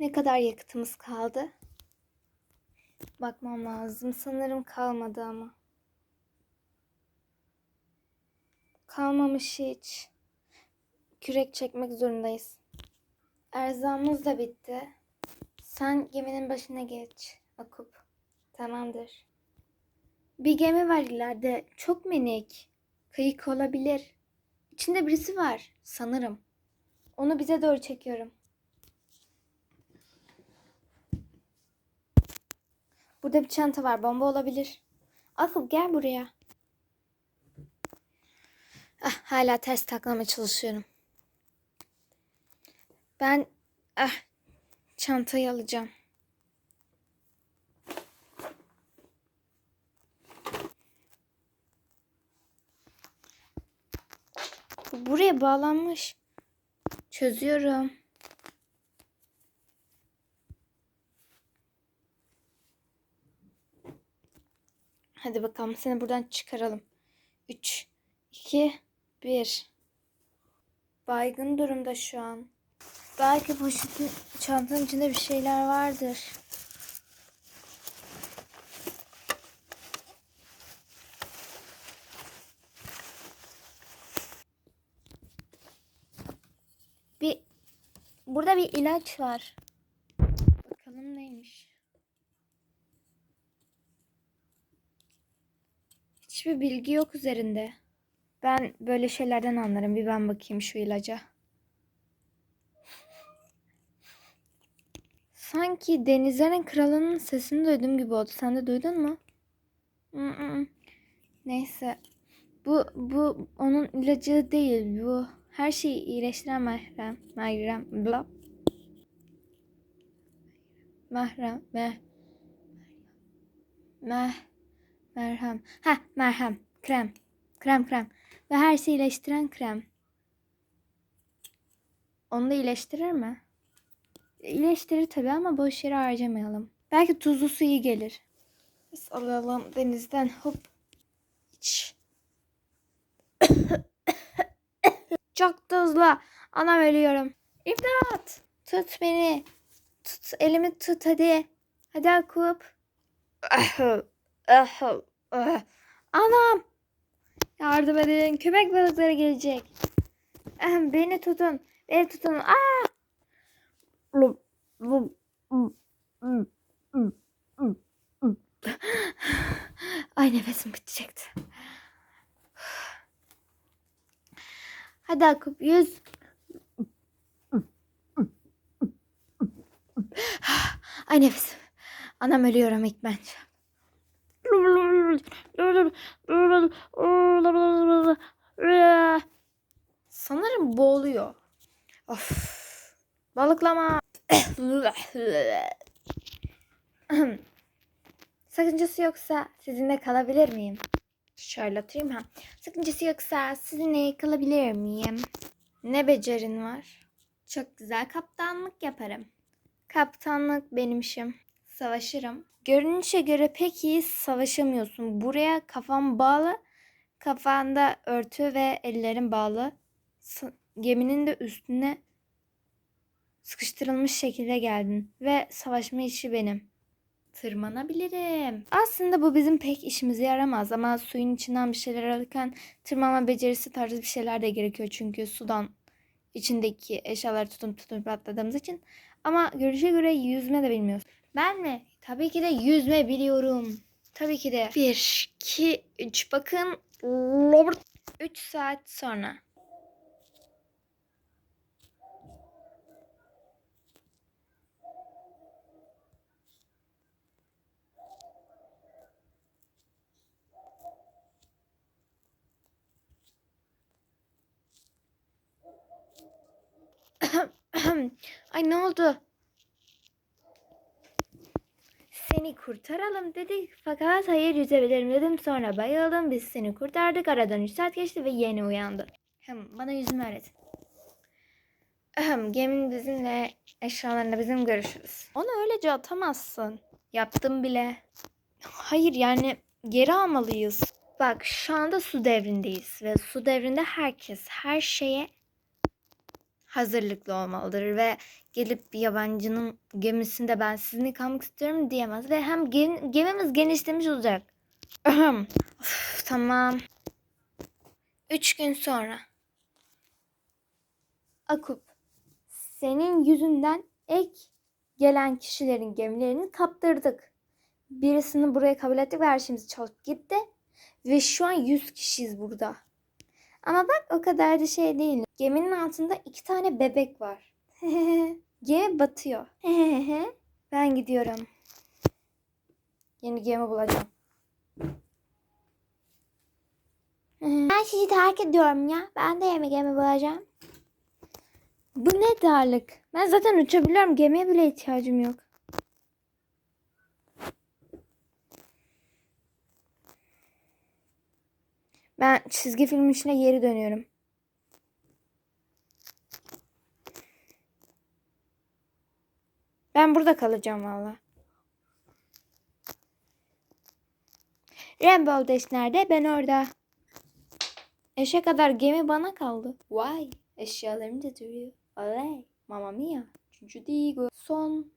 Ne kadar yakıtımız kaldı? Bakmam lazım. Sanırım kalmadı ama. Kalmamış hiç. Kürek çekmek zorundayız. Erzağımız da bitti. Sen geminin başına geç. Akup. Tamamdır. Bir gemi var ileride. Çok minik. Kayık olabilir. İçinde birisi var. Sanırım. Onu bize doğru çekiyorum. Burada bir çanta var. Bomba olabilir. Akıl gel buraya. Ah, hala ters taklamaya çalışıyorum. Ben ah, çantayı alacağım. Bu buraya bağlanmış. Çözüyorum. Hadi bakalım seni buradan çıkaralım. 3, 2, 1. Baygın durumda şu an. Belki poşetin çantanın içinde bir şeyler vardır. Bir burada bir ilaç var. Bakalım neymiş. Hiçbir bilgi yok üzerinde. Ben böyle şeylerden anlarım. Bir ben bakayım şu ilaca. Sanki denizlerin kralının sesini duyduğum gibi oldu. Sen de duydun mu? Neyse. Bu bu onun ilacı değil. Bu her şeyi iyileştiren merhem. Merhem. Bla. Merhem. Meh. Meh. Merhem. Ha merhem. Krem. Krem krem. Ve her şeyi iyileştiren krem. Onu da iyileştirir mi? İyileştirir tabii ama boş yere harcamayalım. Belki tuzlu su iyi gelir. Biz alalım denizden hop. İç. Çok hızlı. Anam ölüyorum. İmdat. Tut beni. Tut elimi tut hadi. Hadi Akup. Anam. Yardım edin. Köpek balıkları gelecek. Beni tutun. Beni tutun. Aa! Ay nefesim bitecekti. Hadi Akup yüz. Ay nefesim. Anam ölüyorum ilk ben. Sanırım boğuluyor. Of. Balıklama. Sakıncası yoksa sizinle kalabilir miyim? Şöyle oturayım ha. Sakıncası yoksa sizinle kalabilir miyim? Ne becerin var? Çok güzel kaptanlık yaparım. Kaptanlık benim işim. Savaşırım. Görünüşe göre pek iyi savaşamıyorsun. Buraya kafam bağlı. Kafanda örtü ve ellerin bağlı. Geminin de üstüne sıkıştırılmış şekilde geldin. Ve savaşma işi benim. Tırmanabilirim. Aslında bu bizim pek işimize yaramaz ama suyun içinden bir şeyler alırken tırmanma becerisi tarzı bir şeyler de gerekiyor. Çünkü sudan içindeki eşyaları tutup tutup atladığımız için. Ama görüşe göre yüzme de bilmiyoruz. Ben mi? Tabii ki de yüzme biliyorum. Tabii ki de. 1, 2, 3 bakın. Robert. 3 saat sonra. Ay ne oldu? Seni kurtaralım dedik fakat hayır yüzebilirim dedim sonra bayıldım biz seni kurtardık aradan 3 saat geçti ve yeni uyandı. Hem bana yüzümü öğret. Ahem, geminin bizimle eşyalarında bizim görüşürüz. Onu öylece atamazsın. Yaptım bile. Hayır yani geri almalıyız. Bak şu anda su devrindeyiz ve su devrinde herkes her şeye hazırlıklı olmalıdır ve gelip bir yabancının gemisinde ben sizinle kalmak istiyorum diyemez ve hem gem- gemimiz genişlemiş olacak. Of, tamam. Üç gün sonra. Akup, senin yüzünden ek gelen kişilerin gemilerini kaptırdık. Birisini buraya kabul ettik ve her şeyimiz çalıp gitti. Ve şu an 100 kişiyiz burada. Ama bak o kadar da şey değil. Geminin altında iki tane bebek var. gemi batıyor. ben gidiyorum. Yeni gemi bulacağım. ben sizi terk ediyorum ya. Ben de yeni gemi bulacağım. Bu ne darlık? Ben zaten uçabiliyorum. Gemiye bile ihtiyacım yok. Ben çizgi film içine geri dönüyorum. Ben burada kalacağım valla. Rainbow Dash nerede? Ben orada. Eşe kadar gemi bana kaldı. Vay. Eşyalarım da duruyor. Oley. Mamma mia. Üçüncü Digo. Son